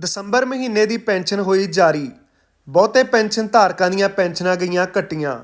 ਦਸੰਬਰ ਮਹੀਨੇ ਦੀ ਪੈਨਸ਼ਨ ਹੋਈ ਜਾਰੀ। ਬਹੁਤੇ ਪੈਨਸ਼ਨ ਧਾਰਕਾਂ ਦੀਆਂ ਪੈਨਸ਼ਨਾਂ ਗਈਆਂ ਕੱਟੀਆਂ।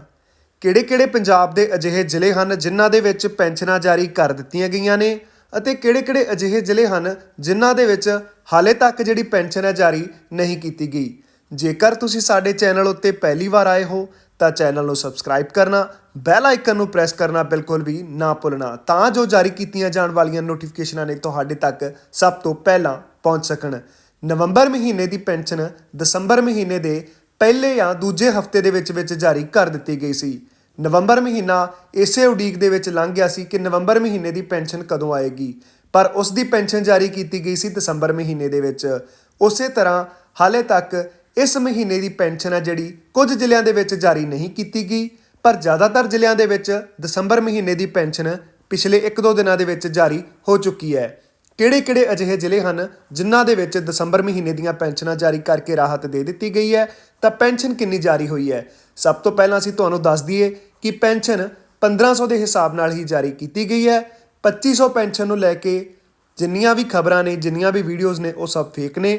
ਕਿਹੜੇ-ਕਿਹੜੇ ਪੰਜਾਬ ਦੇ ਅਜਿਹੇ ਜ਼ਿਲ੍ਹੇ ਹਨ ਜਿਨ੍ਹਾਂ ਦੇ ਵਿੱਚ ਪੈਨਸ਼ਨਾਂ ਜਾਰੀ ਕਰ ਦਿੱਤੀਆਂ ਗਈਆਂ ਨੇ ਅਤੇ ਕਿਹੜੇ-ਕਿਹੜੇ ਅਜਿਹੇ ਜ਼ਿਲ੍ਹੇ ਹਨ ਜਿਨ੍ਹਾਂ ਦੇ ਵਿੱਚ ਹਾਲੇ ਤੱਕ ਜਿਹੜੀ ਪੈਨਸ਼ਨ ਹੈ ਜਾਰੀ ਨਹੀਂ ਕੀਤੀ ਗਈ। ਜੇਕਰ ਤੁਸੀਂ ਸਾਡੇ ਚੈਨਲ ਉੱਤੇ ਪਹਿਲੀ ਵਾਰ ਆਏ ਹੋ, ਤਾਂ ਚੈਨਲ ਨੂੰ ਸਬਸਕ੍ਰਾਈਬ ਕਰਨਾ, ਬੈਲ ਆਈਕਨ ਨੂੰ ਪ੍ਰੈਸ ਕਰਨਾ ਬਿਲਕੁਲ ਵੀ ਨਾ ਭੁੱਲਣਾ, ਤਾਂ ਜੋ ਜਾਰੀ ਕੀਤੀਆਂ ਜਾਣ ਵਾਲੀਆਂ ਨੋਟੀਫਿਕੇਸ਼ਨਾਂ ਨੇ ਤੁਹਾਡੇ ਤੱਕ ਸਭ ਤੋਂ ਪਹਿਲਾਂ ਪਹੁੰਚ ਸਕਣ। ਨਵੰਬਰ ਮਹੀਨੇ ਦੀ ਪੈਨਸ਼ਨ ਦਸੰਬਰ ਮਹੀਨੇ ਦੇ ਪਹਿਲੇ ਜਾਂ ਦੂਜੇ ਹਫ਼ਤੇ ਦੇ ਵਿੱਚ ਵਿੱਚ ਜਾਰੀ ਕਰ ਦਿੱਤੀ ਗਈ ਸੀ। ਨਵੰਬਰ ਮਹੀਨਾ ਇਸੇ ਉਡੀਕ ਦੇ ਵਿੱਚ ਲੰਘ ਗਿਆ ਸੀ ਕਿ ਨਵੰਬਰ ਮਹੀਨੇ ਦੀ ਪੈਨਸ਼ਨ ਕਦੋਂ ਆਏਗੀ। ਪਰ ਉਸ ਦੀ ਪੈਨਸ਼ਨ ਜਾਰੀ ਕੀਤੀ ਗਈ ਸੀ ਦਸੰਬਰ ਮਹੀਨੇ ਦੇ ਵਿੱਚ। ਉਸੇ ਤਰ੍ਹਾਂ ਹਾਲੇ ਤੱਕ ਇਸ ਮਹੀਨੇ ਦੀ ਪੈਨਸ਼ਨ ਹੈ ਜਿਹੜੀ ਕੁਝ ਜ਼ਿਲ੍ਹਿਆਂ ਦੇ ਵਿੱਚ ਜਾਰੀ ਨਹੀਂ ਕੀਤੀ ਗਈ। ਪਰ ਜ਼ਿਆਦਾਤਰ ਜ਼ਿਲ੍ਹਿਆਂ ਦੇ ਵਿੱਚ ਦਸੰਬਰ ਮਹੀਨੇ ਦੀ ਪੈਨਸ਼ਨ ਪਿਛਲੇ 1-2 ਦਿਨਾਂ ਦੇ ਵਿੱਚ ਜਾਰੀ ਹੋ ਚੁੱਕੀ ਹੈ। ਕਿਹੜੇ-ਕਿਹੜੇ ਅਜਿਹੇ ਜ਼ਿਲ੍ਹੇ ਹਨ ਜਿਨ੍ਹਾਂ ਦੇ ਵਿੱਚ ਦਸੰਬਰ ਮਹੀਨੇ ਦੀਆਂ ਪੈਨਸ਼ਨਾਂ ਜਾਰੀ ਕਰਕੇ ਰਾਹਤ ਦੇ ਦਿੱਤੀ ਗਈ ਹੈ? ਤਾਂ ਪੈਨਸ਼ਨ ਕਿੰਨੀ ਜਾਰੀ ਹੋਈ ਹੈ? ਸਭ ਤੋਂ ਪਹਿਲਾਂ ਅਸੀਂ ਤੁਹਾਨੂੰ ਦੱਸ ਦਈਏ ਕਿ ਪੈਨਸ਼ਨ 1500 ਦੇ ਹਿਸਾਬ ਨਾਲ ਹੀ ਜਾਰੀ ਕੀਤੀ ਗਈ ਹੈ। 2500 ਪੈਨਸ਼ਨ ਨੂੰ ਲੈ ਕੇ ਜਿੰਨੀਆਂ ਵੀ ਖਬਰਾਂ ਨੇ, ਜਿੰਨੀਆਂ ਵੀ ਵੀਡੀਓਜ਼ ਨੇ, ਉਹ ਸਭ ਫੇਕ ਨੇ।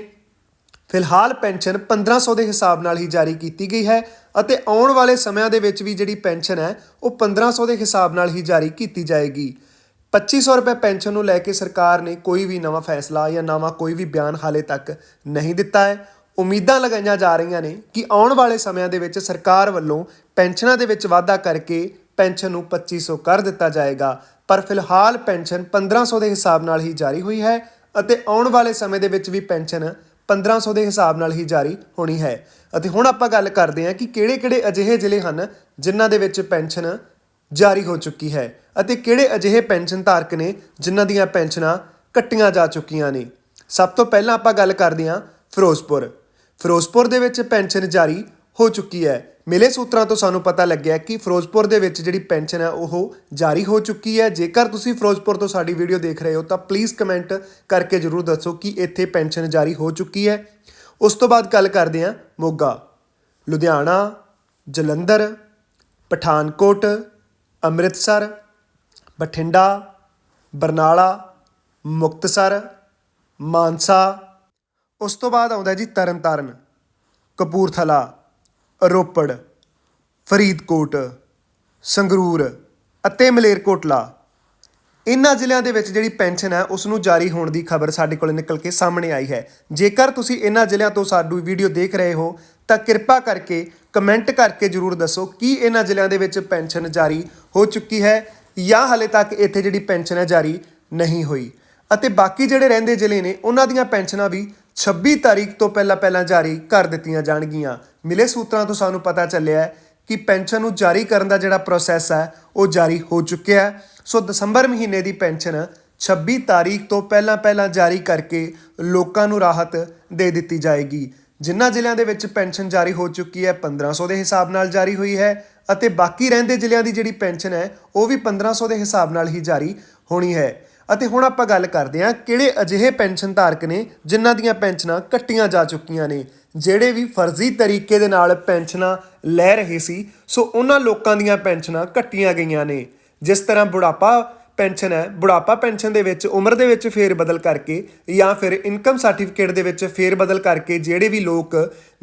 ਫਿਲਹਾਲ ਪੈਨਸ਼ਨ 1500 ਦੇ ਹਿਸਾਬ ਨਾਲ ਹੀ ਜਾਰੀ ਕੀਤੀ ਗਈ ਹੈ ਅਤੇ ਆਉਣ ਵਾਲੇ ਸਮਿਆਂ ਦੇ ਵਿੱਚ ਵੀ ਜਿਹੜੀ ਪੈਨਸ਼ਨ ਹੈ, ਉਹ 1500 ਦੇ ਹਿਸਾਬ ਨਾਲ ਹੀ ਜਾਰੀ ਕੀਤੀ ਜਾਏਗੀ। 2500 ਰੁਪਏ ਪੈਨਸ਼ਨ ਨੂੰ ਲੈ ਕੇ ਸਰਕਾਰ ਨੇ ਕੋਈ ਵੀ ਨਵਾਂ ਫੈਸਲਾ ਜਾਂ ਨਵਾਂ ਕੋਈ ਵੀ ਬਿਆਨ ਹਾਲੇ ਤੱਕ ਨਹੀਂ ਦਿੱਤਾ ਹੈ। ਉਮੀਦਾਂ ਲਗਾਈਆਂ ਜਾ ਰਹੀਆਂ ਨੇ ਕਿ ਆਉਣ ਵਾਲੇ ਸਮਿਆਂ ਦੇ ਵਿੱਚ ਸਰਕਾਰ ਵੱਲੋਂ ਪੈਨਸ਼ਨਾਂ ਦੇ ਵਿੱਚ ਵਾਧਾ ਕਰਕੇ ਪੈਨਸ਼ਨ ਨੂੰ 2500 ਕਰ ਦਿੱਤਾ ਜਾਏਗਾ। ਪਰ ਫਿਲਹਾਲ ਪੈਨਸ਼ਨ 1500 ਦੇ ਹਿਸਾਬ ਨਾਲ ਹੀ ਜਾਰੀ ਹੋਈ ਹੈ ਅਤੇ ਆਉਣ ਵਾਲੇ ਸਮੇਂ ਦੇ ਵਿੱਚ ਵੀ ਪੈਨਸ਼ਨ 1500 ਦੇ ਹਿਸਾਬ ਨਾਲ ਹੀ ਜਾਰੀ ਹੋਣੀ ਹੈ। ਅਤੇ ਹੁਣ ਆਪਾਂ ਗੱਲ ਕਰਦੇ ਹਾਂ ਕਿ ਕਿਹੜੇ-ਕਿਹੜੇ ਅਜਿਹੇ ਜ਼ਿਲ੍ਹੇ ਹਨ ਜਿਨ੍ਹਾਂ ਦੇ ਵਿੱਚ ਪੈਨਸ਼ਨ ਜਾਰੀ ਹੋ ਚੁੱਕੀ ਹੈ ਅਤੇ ਕਿਹੜੇ ਅਜਿਹੇ ਪੈਨਸ਼ਨ ਧਾਰਕ ਨੇ ਜਿਨ੍ਹਾਂ ਦੀਆਂ ਪੈਨਸ਼ਨਾਂ ਕੱਟੀਆਂ ਜਾ ਚੁੱਕੀਆਂ ਨੇ? ਸਭ ਤੋਂ ਪਹਿਲਾਂ ਆਪਾਂ ਗੱਲ ਕਰਦੇ ਹਾਂ ਫਿਰੋਜ਼ਪੁਰ। ਫਿਰੋਜ਼ਪੁਰ ਦੇ ਵਿੱਚ ਪੈਨਸ਼ਨ ਜਾਰੀ ਹੋ ਚੁੱਕੀ ਹੈ। ਮਿਲੇ ਸੂਤਰਾਂ ਤੋਂ ਸਾਨੂੰ ਪਤਾ ਲੱਗਿਆ ਕਿ ਫਿਰੋਜ਼ਪੁਰ ਦੇ ਵਿੱਚ ਜਿਹੜੀ ਪੈਨਸ਼ਨ ਹੈ, ਉਹ ਜਾਰੀ ਹੋ ਚੁੱਕੀ ਹੈ। ਜੇਕਰ ਤੁਸੀਂ ਫਿਰੋਜ਼ਪੁਰ ਤੋਂ ਸਾਡੀ ਵੀਡੀਓ ਦੇਖ ਰਹੇ ਹੋ, ਤਾਂ ਪਲੀਜ਼ ਕਮੈਂਟ ਕਰਕੇ ਜਰੂਰ ਦੱਸੋ ਕਿ ਇੱਥੇ ਪੈਨਸ਼ਨ ਜਾਰੀ ਹੋ ਚੁੱਕੀ ਹੈ। ਉਸ ਤੋਂ ਬਾਅਦ ਗੱਲ ਕਰਦੇ ਹਾਂ ਮੋਗਾ। ਲੁਧਿਆਣਾ, ਜਲੰਧਰ, ਪਠਾਨਕੋਟ ਅੰਮ੍ਰਿਤਸਰ, ਬਠਿੰਡਾ, ਬਰਨਾਲਾ, ਮੁਕਤਸਰ, ਮਾਨਸਾ। ਉਸ ਤੋਂ ਬਾਅਦ ਆਉਂਦਾ ਜੀ ਤਰਨ ਤਾਰਨ ਕਪੂਰਥਲਾ, ਰੋਪੜ, ਫਰੀਦਕੋਟ, ਸੰਗਰੂਰ ਅਤੇ ਮਲੇਰਕੋਟਲਾ। ਇਨ੍ਹਾਂ ਜ਼ਿਲ੍ਹਿਆਂ ਦੇ ਵਿੱਚ ਜਿਹੜੀ ਪੈਨਸ਼ਨ ਹੈ, ਉਸ ਨੂੰ ਜਾਰੀ ਹੋਣ ਦੀ ਖਬਰ ਸਾਡੇ ਕੋਲ ਨਿਕਲ ਕੇ ਸਾਹਮਣੇ ਆਈ ਹੈ। ਜੇਕਰ ਤੁਸੀਂ ਇਹਨਾਂ ਜ਼ਿਲ੍ਹਿਆਂ ਤੋਂ ਸਾਡੀ ਵੀਡੀਓ ਦੇਖ ਰਹੇ ਹੋ, ਤਾਂ ਕਿਰਪਾ ਕਰਕੇ ਕਮੈਂਟ ਕਰਕੇ ਜਰੂਰ ਦੱਸੋ ਕੀ ਇਹਨਾਂ ਜ਼ਿਲ੍ਹਿਆਂ ਦੇ ਵਿੱਚ ਪੈਨਸ਼ਨ ਜਾਰੀ ਹੋ ਚੁੱਕੀ ਹੈ, ਜਾਂ ਹਲੇ ਤੱਕ ਇੱਥੇ ਜਿਹੜੀ ਪੈਨਸ਼ਨ ਹੈ ਜਾਰੀ ਨਹੀਂ ਹੋਈ। ਅਤੇ ਬਾਕੀ ਜਿਹੜੇ ਰਹਿੰਦੇ ਜ਼ਿਲ੍ਹੇ ਨੇ, ਉਹਨਾਂ ਦੀਆਂ ਪੈਨਸ਼ਨਾਂ ਵੀ 26 ਤਾਰੀਖ ਤੋਂ ਪਹਿਲਾਂ ਪਹਿਲਾਂ ਜਾਰੀ ਕਰ ਦਿੱਤੀਆਂ ਜਾਣਗੀਆਂ। ਮਿਲੇ ਸੂਤਰਾਂ ਤੋਂ ਸਾਨੂੰ ਪਤਾ ਚੱਲਿਆ ਹੈ ਕਿ ਪੈਨਸ਼ਨ ਨੂੰ ਜਾਰੀ ਕਰਨ ਦਾ ਜਿਹੜਾ ਪ੍ਰੋਸੈਸ ਹੈ, ਉਹ ਜਾਰੀ ਹੋ ਚੁੱਕਿਆ ਹੈ। ਸੋ ਦਸੰਬਰ ਮਹੀਨੇ ਦੀ ਪੈਨਸ਼ਨ 26 ਤਾਰੀਖ ਤੋਂ ਪਹਿਲਾਂ ਪਹਿਲਾਂ ਜਾਰੀ ਕਰਕੇ ਲੋਕਾਂ ਨੂੰ ਰਾਹਤ ਦੇ ਦਿੱਤੀ ਜਾਏਗੀ। ਜਿਨ੍ਹਾਂ ਜ਼ਿਲ੍ਹਿਆਂ ਦੇ ਵਿੱਚ ਪੈਨਸ਼ਨ ਜਾਰੀ ਹੋ ਚੁੱਕੀ ਹੈ 1500 ਦੇ ਹਿਸਾਬ ਨਾਲ ਜਾਰੀ ਹੋਈ ਹੈ ਅਤੇ ਬਾਕੀ ਰਹਿੰਦੇ ਜ਼ਿਲ੍ਹਿਆਂ ਦੀ ਜਿਹੜੀ ਪੈਨਸ਼ਨ ਹੈ, ਉਹ ਵੀ 1500 ਦੇ ਹਿਸਾਬ ਨਾਲ ਹੀ ਜਾਰੀ ਹੋਣੀ ਹੈ। ਅਤੇ ਹੁਣ ਆਪਾਂ ਗੱਲ ਕਰਦੇ ਹਾਂ ਕਿਹੜੇ ਅਜਿਹੇ ਪੈਨਸ਼ਨ ਧਾਰਕ ਨੇ ਜਿਨ੍ਹਾਂ ਦੀਆਂ ਪੈਨਸ਼ਨਾਂ ਕੱਟੀਆਂ ਜਾ ਚੁੱਕੀਆਂ ਨੇ, ਜਿਹੜੇ ਵੀ ਫਰਜ਼ੀ ਤਰੀਕੇ ਦੇ ਨਾਲ ਪੈਨਸ਼ਨਾਂ ਲੈ ਰਹੇ ਸੀ, ਸੋ ਉਹਨਾਂ ਲੋਕਾਂ ਦੀਆਂ ਪੈਨਸ਼ਨਾਂ ਕੱਟੀਆਂ ਗਈਆਂ ਨੇ। ਜਿਸ ਤਰ੍ਹਾਂ ਬੁਢਾਪਾ ਪੈਨਸ਼ਨ ਹੈ, ਬੁਢਾਪਾ ਪੈਨਸ਼ਨ ਦੇ ਵਿੱਚ, ਉਮਰ ਦੇ ਵਿੱਚ ਫੇਰ ਬਦਲ ਕਰਕੇ ਜਾਂ ਫਿਰ ਇਨਕਮ ਸਰਟੀਫਿਕੇਟ ਦੇ ਵਿੱਚ ਫੇਰ ਬਦਲ ਕਰਕੇ ਜਿਹੜੇ ਵੀ ਲੋਕ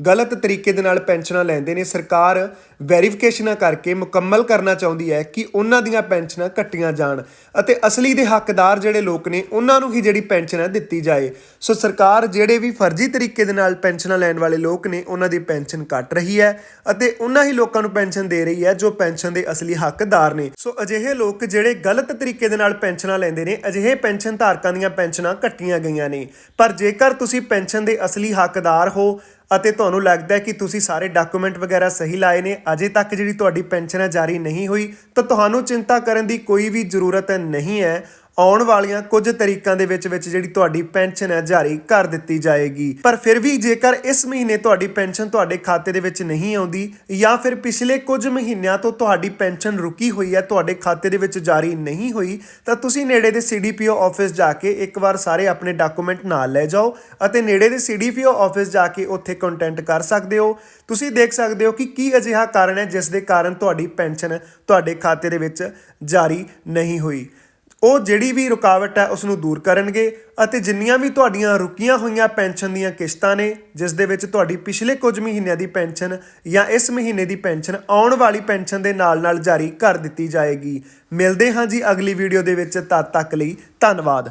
ਗਲਤ ਤਰੀਕੇ ਦੇ ਨਾਲ ਪੈਨਸ਼ਨਾਂ ਲੈਂਦੇ ਨੇ, ਸਰਕਾਰ ਵੈਰੀਫਿਕੇਸ਼ਨਾਂ ਕਰਕੇ ਮੁਕੰਮਲ ਕਰਨਾ ਚਾਹੁੰਦੀ ਹੈ ਕਿ ਉਹਨਾਂ ਦੀਆਂ ਪੈਨਸ਼ਨਾਂ ਕੱਟੀਆਂ ਜਾਣ ਅਤੇ ਅਸਲੀ ਦੇ ਹੱਕਦਾਰ ਜਿਹੜੇ ਲੋਕ ਨੇ, ਉਹਨਾਂ ਨੂੰ ਹੀ ਜਿਹੜੀ ਪੈਨਸ਼ਨ ਹੈ ਦਿੱਤੀ ਜਾਏ। ਸੋ ਸਰਕਾਰ ਜਿਹੜੇ ਵੀ ਫਰਜ਼ੀ ਤਰੀਕੇ ਦੇ ਨਾਲ ਪੈਨਸ਼ਨਾਂ ਲੈਣ ਵਾਲੇ ਲੋਕ ਨੇ, ਉਹਨਾਂ ਦੀ ਪੈਨਸ਼ਨ ਕੱਟ ਰਹੀ ਹੈ ਅਤੇ ਉਹਨਾਂ ਹੀ ਲੋਕਾਂ ਨੂੰ ਪੈਨਸ਼ਨ ਦੇ ਰਹੀ ਹੈ ਜੋ ਪੈਨਸ਼ਨ ਦੇ ਅਸਲੀ ਹੱਕਦਾਰ ਨੇ। ਸੋ ਅਜਿਹੇ ਲੋਕ ਜਿਹੜੇ ਗਲਤ ਤਰੀਕੇ ਦੇ ਨਾਲ ਪੈਨਸ਼ਨਾਂ ਲੈਂਦੇ ਨੇ, ਅਜਿਹੇ ਪੈਨਸ਼ਨ ਧਾਰਕਾਂ ਦੀਆਂ ਪੈਨਸ਼ਨਾਂ ਕੱਟੀਆਂ ਗਈਆਂ ਨੇ। ਪਰ ਜੇਕਰ ਤੁਸੀਂ ਪੈਨਸ਼ਨ ਦੇ ਅਸਲੀ ਹੱਕਦਾਰ ਹੋ ਅਤੇ ਤੁਹਾਨੂੰ ਲੱਗਦਾ ਹੈ ਕਿ ਤੁਸੀਂ ਸਾਰੇ ਡਾਕੂਮੈਂਟ ਵਗੈਰਾ ਸਹੀ ਲਾਏ ਨੇ, ਅਜੇ ਤੱਕ ਜਿਹੜੀ ਤੁਹਾਡੀ ਪੈਨਸ਼ਨ ਹੈ ਜਾਰੀ ਨਹੀਂ ਹੋਈ, ਤਾਂ ਤੁਹਾਨੂੰ ਚਿੰਤਾ ਕਰਨ ਦੀ ਕੋਈ ਵੀ ਜ਼ਰੂਰਤ ਨਹੀਂ ਹੈ। ਆਉਣ ਵਾਲੀਆਂ ਕੁਝ ਤਰੀਕਾਂ ਦੇ ਵਿੱਚ ਵਿੱਚ ਜਿਹੜੀ ਤੁਹਾਡੀ ਪੈਨਸ਼ਨ ਹੈ ਜਾਰੀ ਕਰ ਦਿੱਤੀ ਜਾਏਗੀ। ਪਰ ਫਿਰ ਵੀ ਜੇਕਰ ਇਸ ਮਹੀਨੇ ਤੁਹਾਡੀ ਪੈਨਸ਼ਨ ਤੁਹਾਡੇ ਖਾਤੇ ਦੇ ਵਿੱਚ ਨਹੀਂ ਆਉਂਦੀ ਜਾਂ ਫਿਰ ਪਿਛਲੇ ਕੁਝ ਮਹੀਨਿਆਂ ਤੋਂ ਤੁਹਾਡੀ ਪੈਨਸ਼ਨ ਰੁਕੀ ਹੋਈ ਹੈ, ਤੁਹਾਡੇ ਖਾਤੇ ਦੇ ਵਿੱਚ ਜਾਰੀ ਨਹੀਂ ਹੋਈ, ਤਾਂ ਤੁਸੀਂ ਨੇੜੇ ਦੇ ਸੀਡੀਪੀਓ ਆਫਿਸ ਜਾ ਕੇ ਇੱਕ ਵਾਰ ਸਾਰੇ ਆਪਣੇ ਡਾਕੂਮੈਂਟ ਨਾਲ ਲੈ ਜਾਓ ਅਤੇ ਨੇੜੇ ਦੇ ਸੀਡੀਪੀਓ ਆਫਿਸ ਜਾ ਕੇ ਉੱਥੇ ਕੰਟੈਂਟ ਕਰ ਸਕਦੇ ਹੋ। ਤੁਸੀਂ ਦੇਖ ਸਕਦੇ ਹੋ ਕਿ ਕੀ ਅਜਿਹਾ ਕਾਰਨ ਹੈ ਜਿਸ ਦੇ ਕਾਰਨ ਤੁਹਾਡੀ ਪੈਨਸ਼ਨ ਤੁਹਾਡੇ ਖਾਤੇ ਦੇ ਵਿੱਚ ਜਾਰੀ ਨਹੀਂ ਹੋਈ। ਉਹ ਜਿਹੜੀ ਵੀ ਰੁਕਾਵਟ ਹੈ ਉਸ ਨੂੰ ਦੂਰ ਕਰਨਗੇ ਅਤੇ ਜਿੰਨੀਆਂ ਵੀ ਤੁਹਾਡੀਆਂ ਰੁਕੀਆਂ ਹੋਈਆਂ ਪੈਨਸ਼ਨ ਦੀਆਂ ਕਿਸ਼ਤਾਂ ਨੇ, ਜਿਸ ਦੇ ਵਿੱਚ ਤੁਹਾਡੀ ਪਿਛਲੇ ਕੁਝ ਮਹੀਨਿਆਂ ਦੀ ਪੈਨਸ਼ਨ ਜਾਂ ਇਸ ਮਹੀਨੇ ਦੀ ਪੈਨਸ਼ਨ ਆਉਣ ਵਾਲੀ ਪੈਨਸ਼ਨ ਦੇ ਨਾਲ-ਨਾਲ ਜਾਰੀ ਕਰ ਦਿੱਤੀ ਜਾਏਗੀ। ਮਿਲਦੇ ਹਾਂ ਜੀ ਅਗਲੀ ਵੀਡੀਓ ਦੇ ਵਿੱਚ, ਤਦ ਤੱਕ ਲਈ ਧੰਨਵਾਦ।